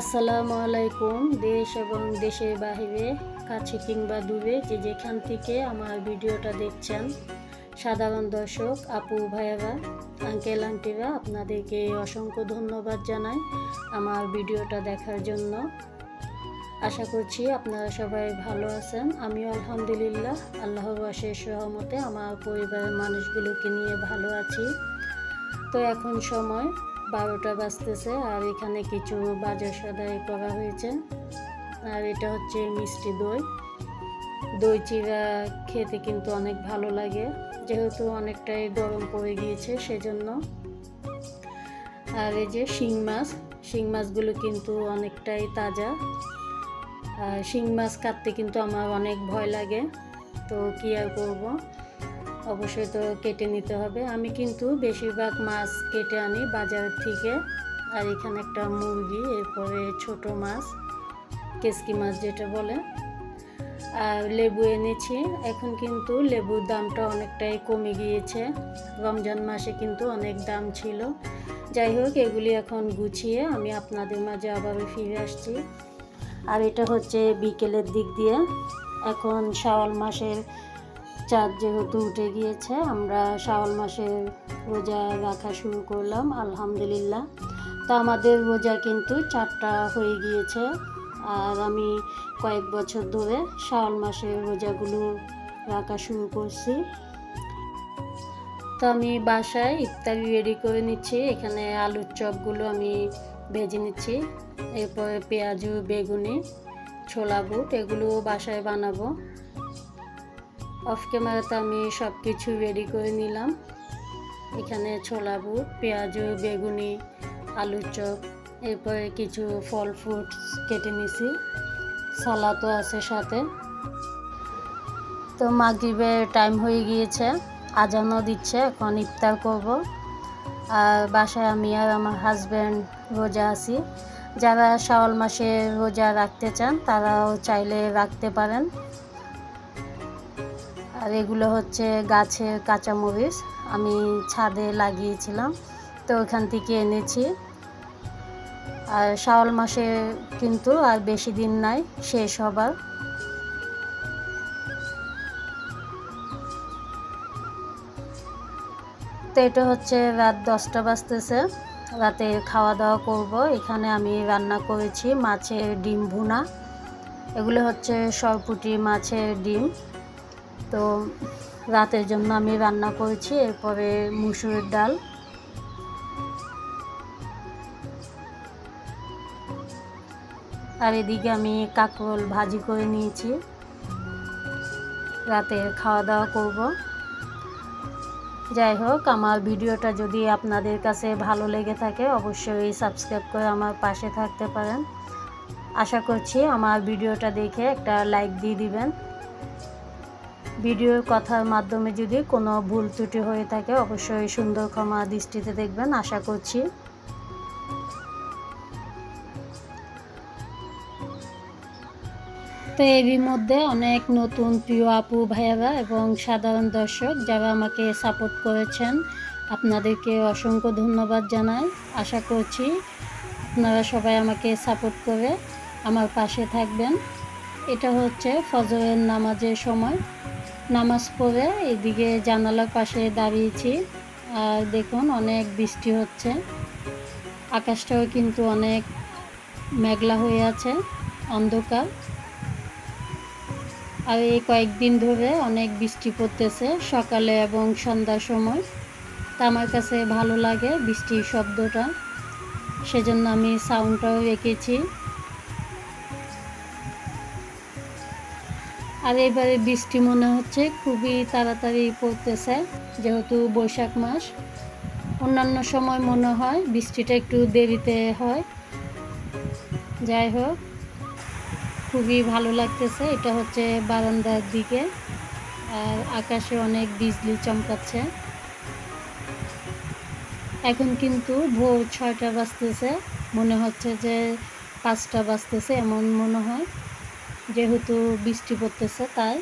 আসসালামু আলাইকুম, দেশ এবং দেশের বাহিরে, কাছে কিংবা দূরে যে যেখান থেকে আমার ভিডিওটা দেখছেন, সাধারণ দর্শক, আপু, ভাইয়েরা আঙ্কেল আন্টিরা আপনাদেরকে অসংখ্য ধন্যবাদ জানাই আমার ভিডিওটা দেখার জন্য। আশা করছি আপনারা সবাই ভালো আছেন। আমিও আলহামদুলিল্লাহ, আল্লাহর অশেষ সহমতে আমার পরিবারের মানুষগুলোকে নিয়ে ভালো আছি। তো এখন সময় বারোটা বাজতেছে আর এখানে কিছু বাজার সদাই করা হয়েছে। আর এটা হচ্ছে মিষ্টি দই। দই চিরা খেতে কিন্তু অনেক ভালো লাগে, যেহেতু অনেকটাই গরম পড়ে গিয়েছে সেজন্য। আর এই যে শিং মাছ, শিং মাছগুলো কিন্তু অনেকটাই তাজা। আর শিং মাছ কাটতে কিন্তু আমার অনেক ভয় লাগে, তো কী আর করব? অবশ্যই তো কেটে নিতে হবে। আমি কিন্তু বেশিরভাগ মাছ কেটে আনি বাজার থেকে। আর এখানে একটা মুরগি, এরপরে ছোট মাছ, কেসকি মাছ যেটা বলে। আর লেবু এনেছি। এখন কিন্তু লেবুর দামটা অনেকটাই কমে গিয়েছে। রমজান মাসে কিন্তু অনেক দাম ছিল। যাই হোক, এগুলি এখন গুছিয়ে আমি আপনাদের মাঝে আবারও ফিরে আসছি। আর এটা হচ্ছে বিকেলের দিক দিয়ে। এখন শাওয়াল মাসের চাঁদ যেহেতু উঠে গিয়েছে, আমরা শাওয়াল মাসের রোজা রাখা শুরু করলাম, আলহামদুলিল্লাহ। তো আমাদের রোজা কিন্তু চারটা হয়ে গিয়েছে, আর আমি কয়েক বছর ধরে শাওয়াল মাসের রোজাগুলো রাখা শুরু করছি। তো আমি বাসায় ইফতারি রেডি করে নিচ্ছি, এখানে আলুর চপগুলো আমি ভেজে নিচ্ছি, এরপরে পেঁয়াজু, বেগুনি, ছোলা বুট এগুলো বাসায় বানাবো। অফ ক্যামেরাতে আমি সব কিছু রেডি করে নিলাম। এখানে ছোলা বুট, পেঁয়াজ, বেগুনি, আলুর চপ, এরপরে কিছু ফল ফ্রুট কেটে নিছি। সালাদও আছে সাথে। তো মাগরিবের টাইম হয়ে গিয়েছে। আজানও দিচ্ছে, এখন ইফতার করব। আর বাসায় আমি আর আমার হাজব্যান্ড রোজা আছি। যারা শাওয়াল মাসে রোজা রাখতে চান, তারাও চাইলে রাখতে পারেন। আর এগুলো হচ্ছে গাছের কাঁচামরিচ। আমি ছাদে লাগিয়েছিলাম, তো ওখান থেকে এনেছি। আর শাওয়াল মাসে কিন্তু আর বেশি দিন নাই, শেষ হবার। তো এটা হচ্ছে রাত দশটা বাজতেছে, রাতে খাওয়া দাওয়া করব। এখানে আমি রান্না করেছি মাছের ডিম ভুনা। এগুলো হচ্ছে সরপুটি মাছের ডিম। তো রাতের জন্য আমি রান্না করেছি, এরপরে মুসুরের ডাল। আর এদিকে আমি কাকরোল ভাজি করে নিয়েছি। রাতে খাওয়া দাওয়া করব। যাই হোক, আমার ভিডিওটা যদি আপনাদের কাছে ভালো লেগে থাকে, অবশ্যই সাবস্ক্রাইব করে আমার পাশে থাকতে পারেন। আশা করছি আমার ভিডিওটা দেখে একটা লাইক দিয়ে দিবেন। ভিডিওর কথার মাধ্যমে যদি কোনো ভুল ত্রুটি হয়ে থাকে, অবশ্যই সুন্দর ক্ষমা দৃষ্টিতে দেখবেন, আশা করছি। তো এরই মধ্যে অনেক নতুন প্রিয় আপু, ভাইয়ারা এবং সাধারণ দর্শক যারা আমাকে সাপোর্ট করেছেন, আপনাদেরকে অসংখ্য ধন্যবাদ জানাই। আশা করছি আপনারা সবাই আমাকে সাপোর্ট করে আমার পাশে থাকবেন। এটা হচ্ছে ফজরের নামাজের সময়। নামাজ পড়ে এদিকে জানালার পাশে দাঁড়িয়েছি। আর দেখুন, অনেক বৃষ্টি হচ্ছে। আকাশটাও কিন্তু অনেক মেঘলা হয়ে আছে, অন্ধকার। আর এই কয়েকদিন ধরে অনেক বৃষ্টি পড়তেছে, সকালে এবং সন্ধ্যার সময়। তা আমার কাছে ভালো লাগে বৃষ্টির শব্দটা। সেজন্য আমি সাউন্ডটাও রেখেছি। আর এবারে বৃষ্টি মনে হচ্ছে, খুবই তাড়াতাড়ি পড়তেছে, যেহেতু বৈশাখ মাস। অন্যান্য সময় মনে হয় বৃষ্টিটা একটু দেরিতে হয়। যাই হোক, খুবই ভালো লাগতেছে, এটা হচ্ছে বারান্দার দিকে। আর আকাশে অনেক বিজলি চমকাচ্ছে। এখন কিন্তু ভোর ছয়টা বাজতেছে, মনে হচ্ছে যে পাঁচটা বাজতেছে, এমন মনে হয়। যেহেতু বৃষ্টি পড়তেছে, তাই।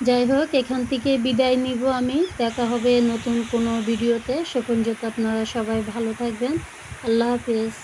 যাই হোক, এখান থেকে বিদায় নিব আমি। দেখা হবে নতুন কোনো ভিডিওতে। সে আপনারা সবাই ভালো থাকবেন। আল্লাহ হাফিজ।